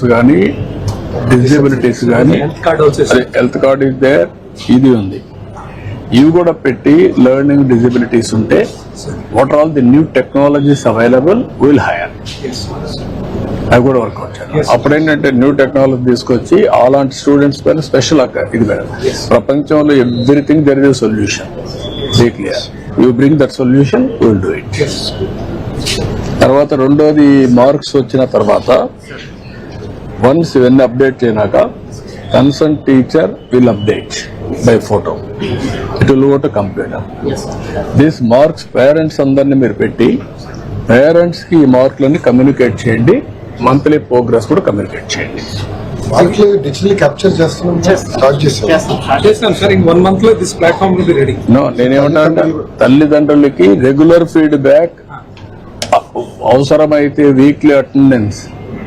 Programmes కానీ disabilities కానీ health card is there ఇది ఉంది. ఇవి కూడా పెట్టి లెర్నింగ్ డిజబిలిటీస్ ఉంటే what all the new technologies available will hire అవి కూడా వర్కౌట్ చేయాలి. అప్పుడు ఏంటంటే న్యూ టెక్నాలజీ తీసుకొచ్చి అలాంటి స్టూడెంట్స్ పైన స్పెషల్ ఇది పెడతాం ప్రపంచంలో everything there is solution be clear you bring that solution will do it తర్వాత రెండోది మార్క్స్ వచ్చిన తర్వాత వన్స్ ఇవన్నీ update చేయనాక concern teacher will update by photo. It will go to computer this marks parents అందరిని మీరు పెట్టి పేరెంట్స్కి ఈ మార్కులన్నీ కమ్యూనికేట్ చేయండి మంత్లీ ప్రోగ్రెస్ కూడా కమ్యూనికేట్ చేయండి. డిజిటల్ క్యాప్చర్ చేస్తున్నాం స్టార్ట్ చేస్తాం చేస్తాం సార్ ఇంక వన్ మంత్లో this platform will be ready no నేనేమంటానంటే తల్లిదండ్రులకి రెగ్యులర్ ఫీడ్బ్యాక్ అవసరమైతే weekly attendance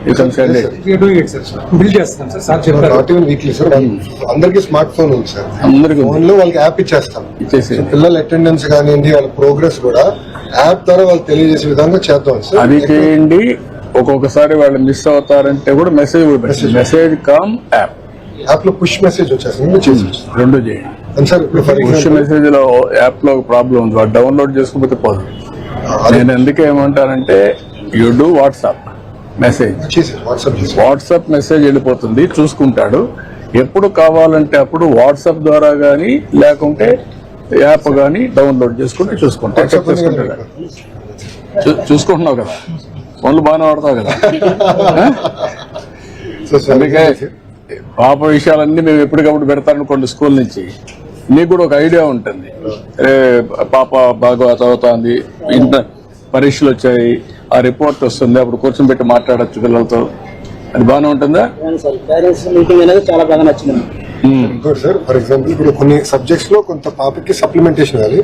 you can send it we're doing it sir build చేస్తాం సార్ సార్ చెప్పారు నాట్ ఈవెన్ వీక్లీ సార్ అందరికి స్మార్ట్ ఫోన్ ఉంది సార్ అందరికీ ఫోన్లో వాళ్ళకి యాప్ ఇచ్చేస్తాం. పిల్లల అటెండెన్స్ కానివ్వండి వాళ్ళ ప్రోగ్రెస్ కూడా యాప్ ద్వారా వాళ్ళు తెలియజేసే విధంగా చేద్దాం సార్ అది చేయండి. ఒక్కొక్కసారి వాళ్ళు మిస్ అవుతారంటే కూడా మెసేజ్ మెసేజ్ కామ్ యాప్ యాప్లో పుష్ మెసేజ్ వచ్చేస్తుంది. రెండు చేయండి. సార్ పుష్ మెసేజ్లో యాప్లో ప్రాబ్లం ఉంది. వాడు డౌన్లోడ్ చేసుకోకపోతే పోదు. నేను ఎందుకు ఏమంటానంటే you do WhatsApp message WhatsApp message వెళ్ళిపోతుంది చూసుకుంటాడు. ఎప్పుడు కావాలంటే అప్పుడు వాట్సాప్ ద్వారా గానీ లేకుంటే యాప్ గానీ డౌన్లోడ్ చేసుకుంటే చూసుకుంటా చూసుకుంటున్నావు కదా? ఫోన్లు బాగానే వాడతావు కదా? అందుకే పాప విషయాలన్నీ మేము ఎప్పటికప్పుడు పెడతానుకోండి స్కూల్ నుంచి. నీకు కూడా ఒక ఐడియా ఉంటుంది. పాప బాగా చదువుతోంది ఇంత పరీక్షలు వచ్చాయి ఆ రిపోర్ట్ వస్తుంది. అప్పుడు కూర్చొని పెట్టి మాట్లాడొచ్చు పిల్లలతో. అది బాగానే ఉంటుందా? అవును సార్. పేరెంట్స్ మీటింగ్ అనేది చాలా బాగా నచ్చింది నాకు. ఇంకోటి సార్ ఫర్ ఎగ్జాంపుల్ ఇప్పుడు కొన్ని సబ్జెక్ట్స్లో కొంత పాపకి సప్లిమెంటేషన్ చేయండి.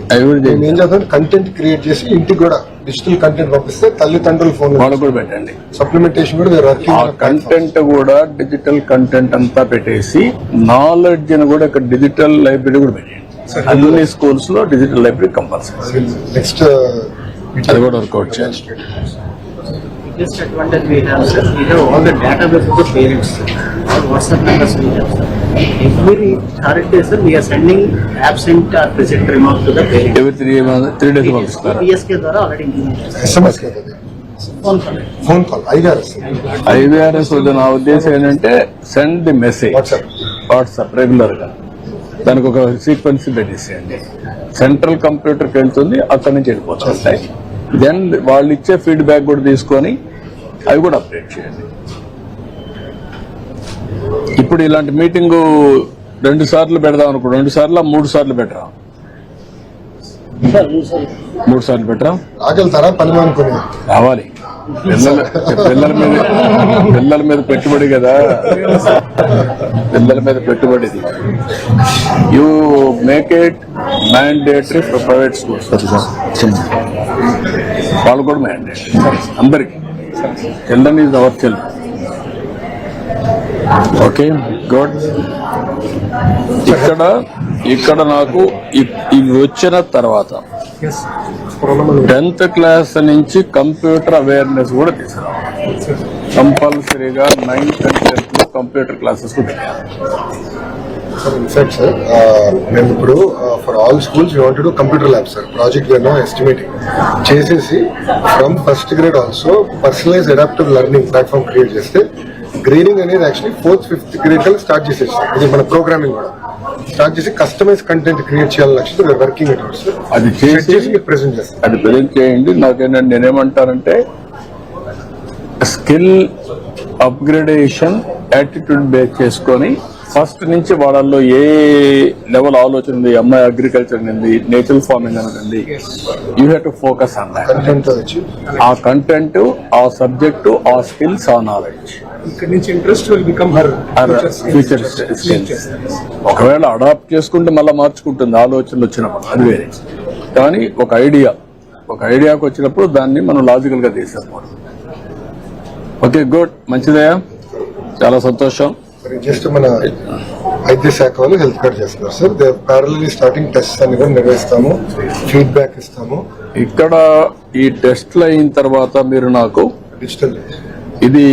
ఏం చేద్దాం కంటెంట్ క్రియేట్ చేసి ఇంటికి కూడా డిజిటల్ కంటెంట్ పంపిస్తే తల్లిదండ్రుల ఫోన్ కూడా పెట్టండి. సప్లిమెంటేషన్ కూడా కంటెంట్ కూడా డిజిటల్ కంటెంట్ అంతా పెట్టేసి నాలెడ్జ్ని కూడా ఇక్కడ డిజిటల్ లైబ్రరీ కూడా పెట్టండి అన్ని స్కూల్స్లో డిజిటల్ లైబ్రరీ కంపల్సరీ నెక్స్ట్ అది కూడా వర్కౌట్ చేయాలి. ఐవిఆర్ఎస్ నా ఉద్దేశం ఏంటంటే సెండ్ ది మెసేజ్ వాట్సాప్ రెగ్యులర్గా దానికి ఒక సీక్వెన్స్ పెట్టేసేయండి సెంట్రల్ కంప్యూటర్కి వెళ్తుంది అక్కడి నుంచి వెళ్ళిపోతుంది. దెన్ వాళ్ళు ఇచ్చే ఫీడ్బ్యాక్ కూడా తీసుకొని అవి కూడా అప్డేట్ చేయండి. ఇప్పుడు ఇలాంటి మీటింగ్ రెండు సార్లు పెడదాం అనుకో రెండు సార్లు మూడు సార్లు పెట్టరా. మూడు సార్లు పెట్టరా? పని రావాలి. పిల్లల పిల్లల మీద పిల్లల మీద పెట్టుబడి కదా. పిల్లల మీద పెట్టుబడిది you make it mandatory for private schools వాళ్ళు కూడా మ్యాండేట్ అందరికి. Children is our children okay good ఇక్కడ ఇక్కడ నాకు ఇవి వచ్చిన తర్వాత టెన్త్ క్లాస్ నుంచి కంప్యూటర్ అవేర్నెస్ కూడా తీసుకురావాలి కంపల్సరీగా ninth and tenth computer classes కూడా సార్ ఇన్ఫాక్ట్ సార్ మేము ఇప్పుడు for all schools you want to computer lab sir project వేనో estimating చేసేసి from first grade also personalise adaptive learning platform create చేస్తే grading అనేది actually fourth fifth grade కల్లా start చేసేసి ఇది మన ప్రోగ్రామింగ్ కూడా. స్టార్ట్ చేసి కస్టమైజ్ కంటెంట్ క్రియేట్ చేయాలని లక్ష్యంతో వర్కింగ్ అది చేసి మీకు ప్రెజెంట్ చేస్తాం అది ప్రజెంట్ చేయండి. నాకేంటంటే నేనేమంటానంటే స్కిల్ అప్గ్రేడేషన్ యాటిట్యూడ్ బేస్ చేసుకొని ఫస్ట్ నుంచి వాళ్ళల్లో ఏ లెవెల్ ఆలోచన ఉంది అమ్మాయి అగ్రికల్చర్ ఉంది నేచురల్ ఫార్మింగ్ అనేది you have to focus on that content ఆ కంటెంట్ ఆ సబ్జెక్టు ఆ స్కిల్స్ ఆ నాలెడ్జ్ ఇక్కడ నుంచి interest will become her future skills ఒకవేళ అడాప్ట్ చేసుకుంటే మళ్ళీ మార్చుకుంటుంది ఆలోచనలు వచ్చినప్పుడు అది వేరే. కానీ ఒక ఐడియా ఒక ఐడియాకి వచ్చినప్పుడు దాన్ని మనం లాజికల్గా తీసేసుకోవాలి ఓకే గుడ్ మంచిదయా చాలా సంతోషం. మరి జస్ట్ మన వైద్య శాఖ వాళ్ళు హెల్త్ కార్డ్ చేస్తున్నారు sir they parallelly starting test అన్ని కూడా నిర్వహిస్తాము ఫీడ్బ్యాక్ ఇస్తాము. ఇక్కడ ఈ టెస్ట్లు అయిన తర్వాత మీరు నాకు డిజిటల్ ఇది